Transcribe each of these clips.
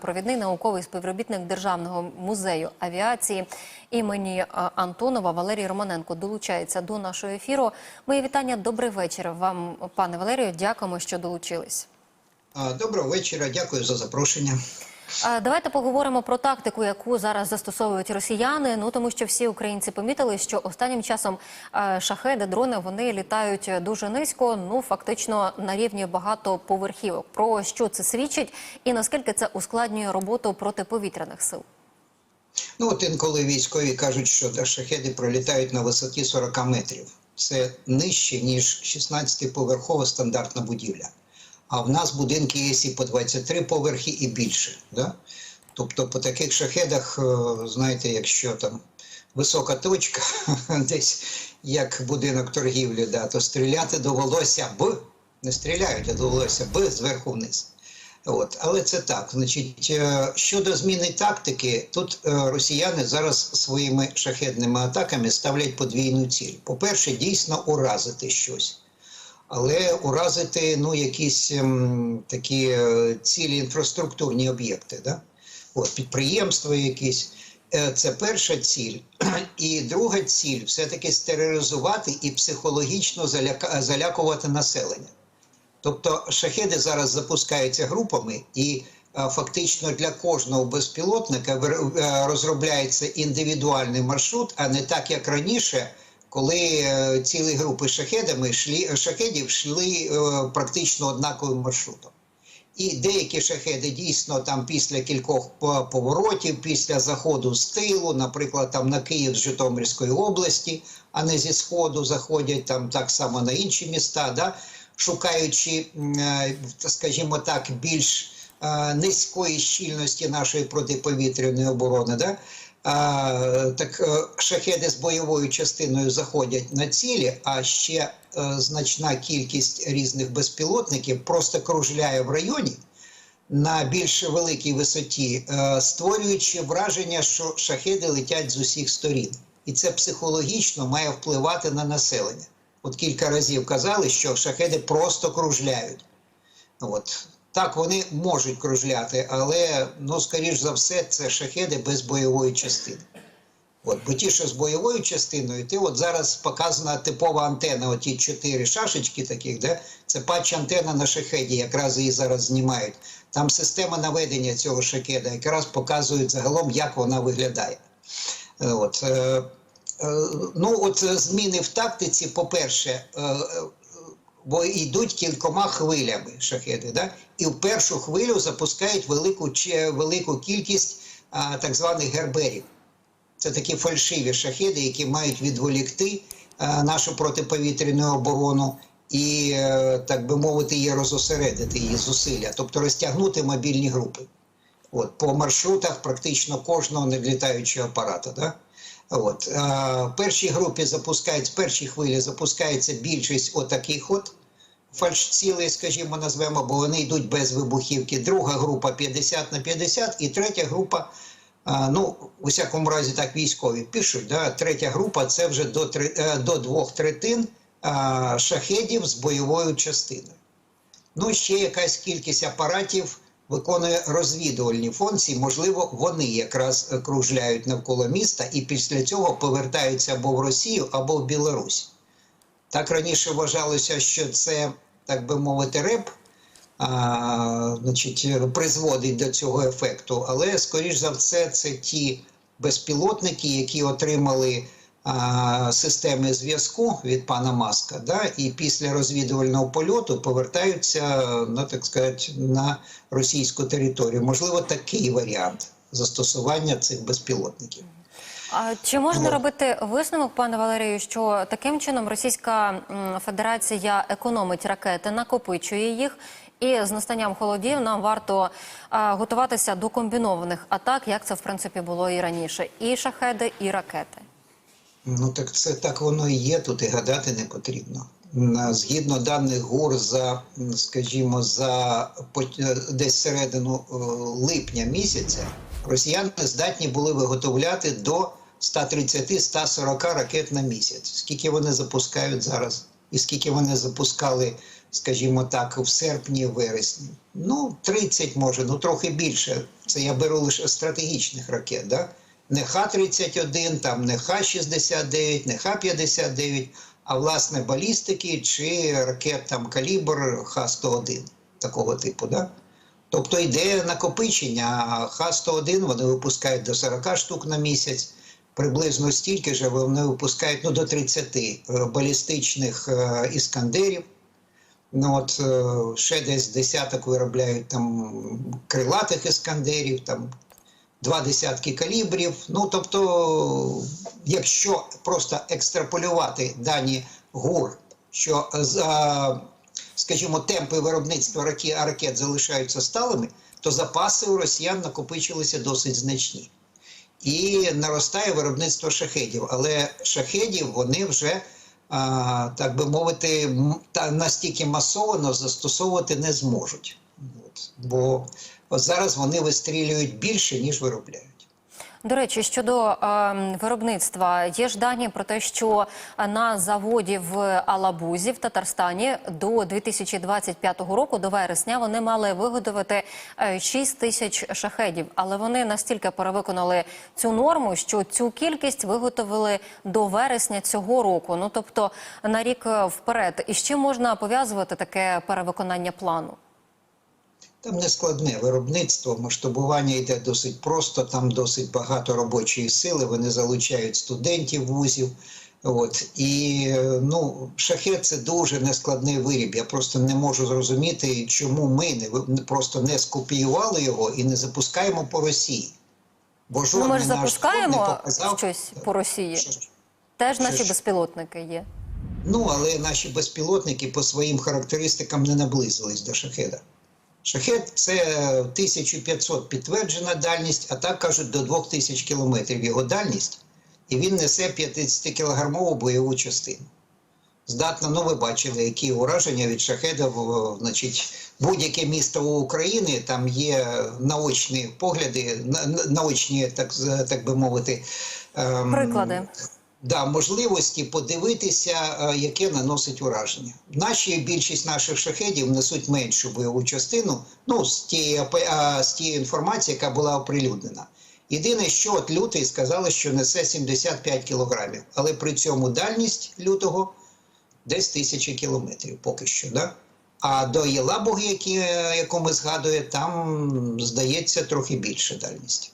Провідний науковий співробітник Державного музею авіації імені е, Антонова Валерій Романенко долучається до нашого ефіру. Мої вітання. Добрий вечір вам, пане Валерію. Дякуємо, що долучились. Доброго вечора, дякую за запрошення. Е, Давайте поговоримо про тактику, яку зараз застосовують росіяни. Ну тому що всі українці помітили, що останнім часом е, шахеди, дрони вони літають дуже низько. Ну фактично на рівні багатоповерхівок. Про що це свідчить, і наскільки це ускладнює роботу протиповітряних сил? Ну, от інколи військові кажуть, що шахеди пролітають на висоті 40 метрів. Це нижче, ніж 16-поверхова стандартна будівля. А в нас будинки є і по 23 поверхи і більше. Да? Тобто по таких шахедах, е, знаєте, якщо там висока точка, десь як будинок торгівлі, да, то стріляти довелося б, не стріляють, а довелося б зверху вниз. От, але це так. Значить, е, щодо зміни тактики, тут е, росіяни зараз своїми шахедними атаками ставлять подвійну ціль. По-перше, дійсно уразити щось. Але уразити ну, якісь ем, такі е, цілі інфраструктурні об'єкти, да? От, підприємства якісь. Е, Це перша ціль. І друга ціль все-таки стерилізувати і психологічно заляка- залякувати населення. Тобто шахеди зараз запускаються групами, і е, фактично для кожного безпілотника розробляється індивідуальний маршрут, а не так як раніше, коли е, цілі групи шахедами йшли, шахедів йшли е, практично однаковим маршрутом. І деякі шахеди дійсно там після кількох поворотів, після заходу з тилу, наприклад, там на Київ з Житомирської області, а не зі сходу заходять там так само на інші міста, да, шукаючи, е, скажімо так, більш низької щільності нашої протиповітряної оборони. Да, так е, шахеди з бойовою частиною заходять на цілі, а ще е, значна кількість різних безпілотників просто кружляє в районі на більш великій висоті, е, створюючи враження, що шахеди летять з усіх сторін. І це психологічно має впливати на населення. От кілька разів казали, що шахеди просто кружляють. От. Так, вони можуть кружляти, але, ну, скоріш за все, це шахеди без бойової частини. От, бо ті, що з бойовою частиною, ти от зараз показана типова антена, оті чотири шашечки таких, де це патч антена на шахеді, якраз її зараз знімають. Там система наведення цього шахеда якраз показує загалом, як вона виглядає. Е, От, е, е, ну, от е, зміни в тактиці, по-перше, е, е, бо йдуть кількома хвилями шахеди. Да? І в першу хвилю запускають велику, велику кількість а, так званих герберів. Це такі фальшиві шахеди, які мають відволікти а, нашу протиповітряну оборону і, е, так би мовити, її розосередити її зусилля, тобто розтягнути мобільні групи. От, по маршрутах практично кожного недлітаючого апарата. Да? От, е, в першій групі запускають, в першій хвилі запускається більшість отаких от фальшцілей, скажімо, назвемо, бо вони йдуть без вибухівки. Друга група 50 на 50 і третя група, ну, у всякому разі так військові пишуть, да? третя група це вже до, е, до двох третин шахедів з бойовою частиною. Ну, ще якась кількість апаратів виконує розвідувальні функції. Можливо, вони якраз кружляють навколо міста і після цього повертаються або в Росію, або в Білорусь. Так раніше вважалося, що це, так би мовити, реп а, значить, призводить до цього ефекту, але, скоріш за все, це ті безпілотники, які отримали а, системи зв'язку від пана Маска, да, і після розвідувального польоту повертаються, ну так сказати, на російську територію. Можливо, такий варіант застосування цих безпілотників. А чи можна робити висновок, пане Валерію, що таким чином Російська Федерація економить ракети, накопичує їх, і з настанням холодів нам варто а, готуватися до комбінованих атак, як це в принципі було і раніше, і шахеди, і ракети. Ну так це так воно і є. Тут і гадати не потрібно. Згідно даних ГУР за, скажімо, за е, десь середину е, липня місяця, росіяни здатні були виготовляти до 130-140 ракет на місяць. Скільки вони запускають зараз, і скільки вони запускали скажімо так, в серпні, вересні. Ну, 30 може, ну трохи більше. Це я беру лише стратегічних ракет. Да? Не Х-31, там не Х-69, не Х-59, а власне балістики чи ракет там калібр Х-101 такого типу. Да? Тобто йде накопичення. а Х-101 вони випускають до 40 штук на місяць. Приблизно стільки ж вони випускають ну, до 30 е, балістичних е, іскандерів. Ну, от, е, ще десь десяток виробляють там крилатих іскандерів, там два десятки калібрів. Ну, тобто, якщо просто екстраполювати дані ГУР, що за, скажімо, темпи виробництва раке- ракет залишаються сталими, то запаси у росіян накопичилися досить значні. І наростає виробництво шахедів. Але шахедів вони вже, так би мовити, та настільки масово застосовувати не зможуть. Бо зараз вони вистрілюють більше, ніж виробляють. До речі, щодо е, виробництва, є ж дані про те, що на заводі в Алабузі в Татарстані до 2025 року, до вересня, вони мали виготовити е, 6 тисяч шахедів, але вони настільки перевиконали цю норму, що цю кількість виготовили до вересня цього року. Ну тобто на рік е, вперед. І з чим можна пов'язувати таке перевиконання плану? Там не складне виробництво, масштабування йде досить просто, там досить багато робочої сили, вони залучають студентів вузів. От. І е, ну, шахет це дуже нескладний виріб. Я просто не можу зрозуміти, чому ми не, просто не скопіювали його і не запускаємо по Росії. Бо Ну, ми ж запускаємо не показав, щось по Росії. що. Теж що наші безпілотники є. Ну, але наші безпілотники по своїм характеристикам не наблизились до шахеда. Шахет це 1500 підтверджена дальність, а так кажуть до 2000 кілометрів його дальність, і він несе 50-кілограмову бойову частину. Здатно, ну ви бачили, які ураження від шахедів, значить, будь-яке місто України, там є наочні погляди, на- на- наочні, так, так би мовити, ем, Приклади. Да, можливості подивитися, е, яке наносить ураження. Наші більшість наших шахедів несуть меншу бойову частину. Ну з тієї з тієї інформації, яка була оприлюднена. Єдине, що от лютий сказали, що несе 75 кілограмів, але при цьому дальність лютого десь тисячі кілометрів поки що. Да? А до Єлабуги, які, яку ми згадуємо, там здається трохи більше дальність.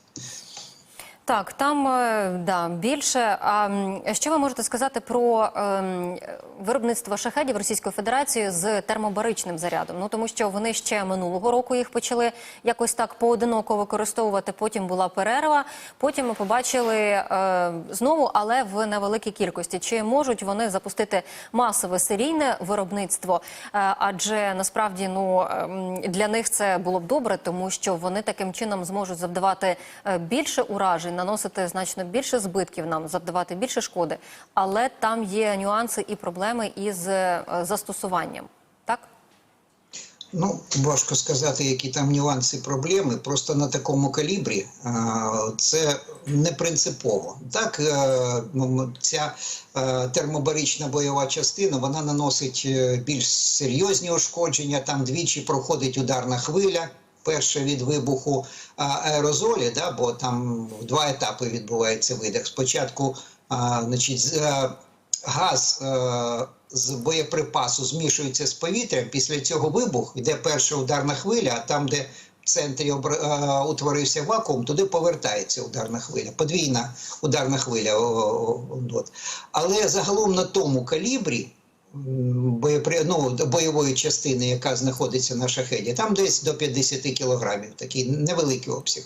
Так, там е, да, більше. А що ви можете сказати про ем, виробництво шахедів Російської Федерації з термобаричним зарядом? Ну тому що вони ще минулого року їх почали якось так поодиноко використовувати. Потім була перерва. Потім ми побачили е, знову, але в невеликій кількості. Чи можуть вони запустити масове серійне виробництво? Е, адже насправді ну ем, для них це було б добре, тому що вони таким чином зможуть завдавати е, більше уражень, наносити значно більше збитків нам, завдавати більше шкоди. Але там є нюанси і проблеми із е, застосуванням. Так? Ну, важко сказати, які там нюанси проблеми. Просто на такому калібрі це не принципово. Так, е, ця е, термобарична бойова частина вона наносить е, більш серйозні ушкодження. Там двічі проходить ударна хвиля. Перше від вибуху аерозолі, да, бо там два етапи відбувається видих. Спочатку, а, значить, е, газ е, з боєприпасу змішується з повітрям. Після цього вибух йде перша ударна хвиля, а там, де в центрі е, утворився вакуум, туди повертається ударна хвиля, подвійна ударна хвиля. Але загалом на тому калібрі. Боєпри... Ну, бойової частини, яка знаходиться на шахеді, там десь до 50 кілограмів, такий невеликий обсяг.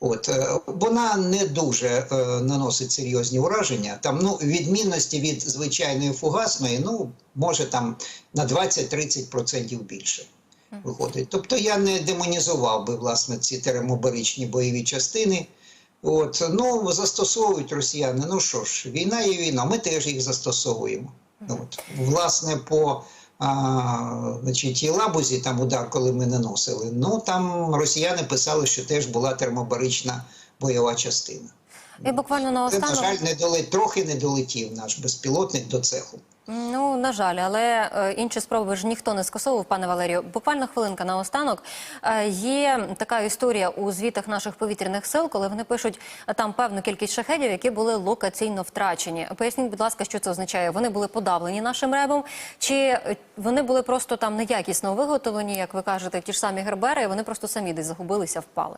От е, вона не дуже е, наносить серйозні ураження. Там ну відмінності від звичайної фугасної, ну може там на 20-30% більше виходить. Тобто я не демонізував би власне ці термобаричні бойові частини. От ну застосовують росіяни. Ну що ж, війна є війна. Ми теж їх застосовуємо. От власне по а, значить, Єлабузі, там удар, коли ми наносили, ну там росіяни писали, що теж була термобарична бойова частина. І буквально Це, на жаль, не долет, трохи не долетів наш безпілотник до цеху. Ну на жаль, але е, інші спроби ж ніхто не скасовував, пане Валерію. Буквально хвилинка на останок. Е, є така історія у звітах наших повітряних сил, коли вони пишуть е, там певну кількість шахедів, які були локаційно втрачені. Поясніть, будь ласка, що це означає? Вони були подавлені нашим ребом, чи вони були просто там неякісно виготовлені, як ви кажете, ті ж самі гербери, і вони просто самі десь загубилися, впали.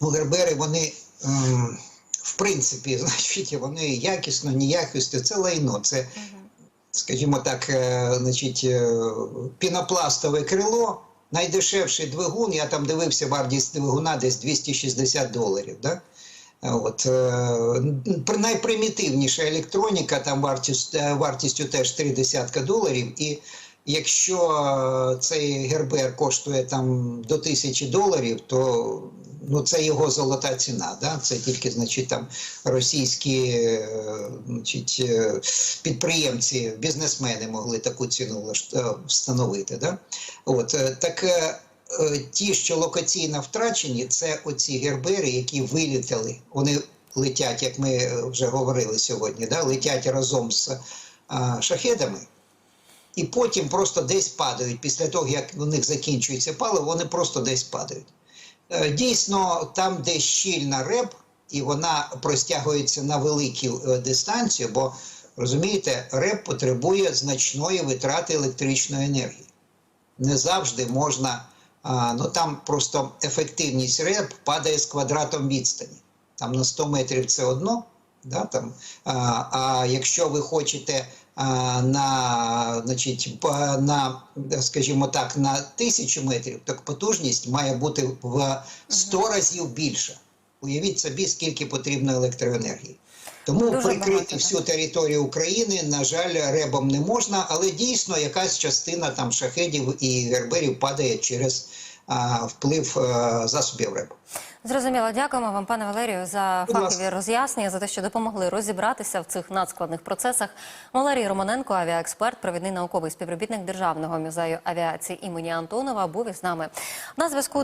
Ну, гербери, вони, ем, в принципі, значить, вони якісно, неякісно, це лайно. Це, скажімо так, е, значить, е, пінопластове крило, найдешевший двигун, я там дивився вартість двигуна десь 260 доларів. Да? От, е, найпримітивніша електроніка, там вартість, вартістю теж три десятка доларів. І якщо е, цей гербер коштує там до тисячі доларів, то ну, це його золота ціна. Да? Це тільки значить, там, російські е, значить, е, підприємці, бізнесмени могли таку ціну встановити. Да? От, так, ті, що локаційно втрачені, це оці гербери, які вилітали. Вони летять, як ми вже говорили сьогодні, да? летять разом з а, шахедами. І потім просто десь падають. Після того, як у них закінчується паливо, вони просто десь падають. Е, Дійсно, там, де щільна реп, і вона простягується на велику е, дистанцію, бо розумієте, реп потребує значної витрати електричної енергії. Не завжди можна, ну там просто ефективність реп падає з квадратом відстані. Там на 100 метрів це одно, да, там, а, а якщо ви хочете на, значить, на, скажімо так, на тисячу метрів, так потужність має бути в 100 разів більша. Уявіть собі, скільки потрібно електроенергії. Тому Дуже прикрити багато, всю територію України, на жаль, ребом не можна, але дійсно якась частина там шахедів і герберів падає через вплив засобів ребу. Зрозуміло, дякуємо вам, пане Валерію, за Будь фахові роз'яснення, за те, що допомогли розібратися в цих надскладних процесах. Валерій Романенко, авіаексперт, провідний науковий співробітник Державного музею авіації імені Антонова, був із нами на зв'язку.